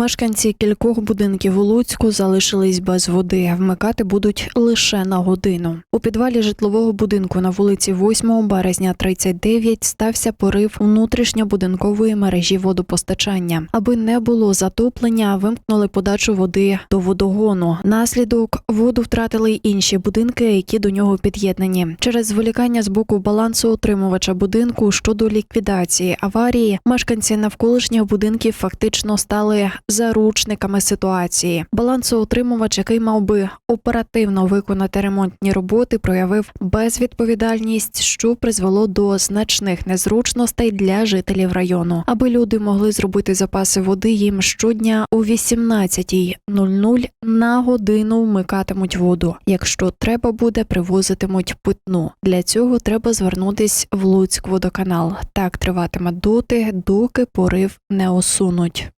Мешканці кількох будинків у Луцьку залишились без води. Вмикати будуть лише на годину. У підвалі житлового будинку на вулиці 8 березня 39 стався порив внутрішньобудинкової мережі водопостачання. Аби не було затоплення, вимкнули подачу води до водогону. Наслідок воду втратили й інші будинки, які до нього під'єднані. Через зволікання з боку балансу утримувача будинку щодо ліквідації аварії, мешканці навколишніх будинків фактично стали заручниками ситуації. Балансоутримувач, який мав би оперативно виконати ремонтні роботи, проявив безвідповідальність, що призвело до значних незручностей для жителів району. Аби люди могли зробити запаси води, їм щодня о 18.00 на годину вмикатимуть воду. Якщо треба буде, привозитимуть питну. Для цього треба звернутись в Луцьк водоканал. Так триватиме доти, доки порив не усунуть.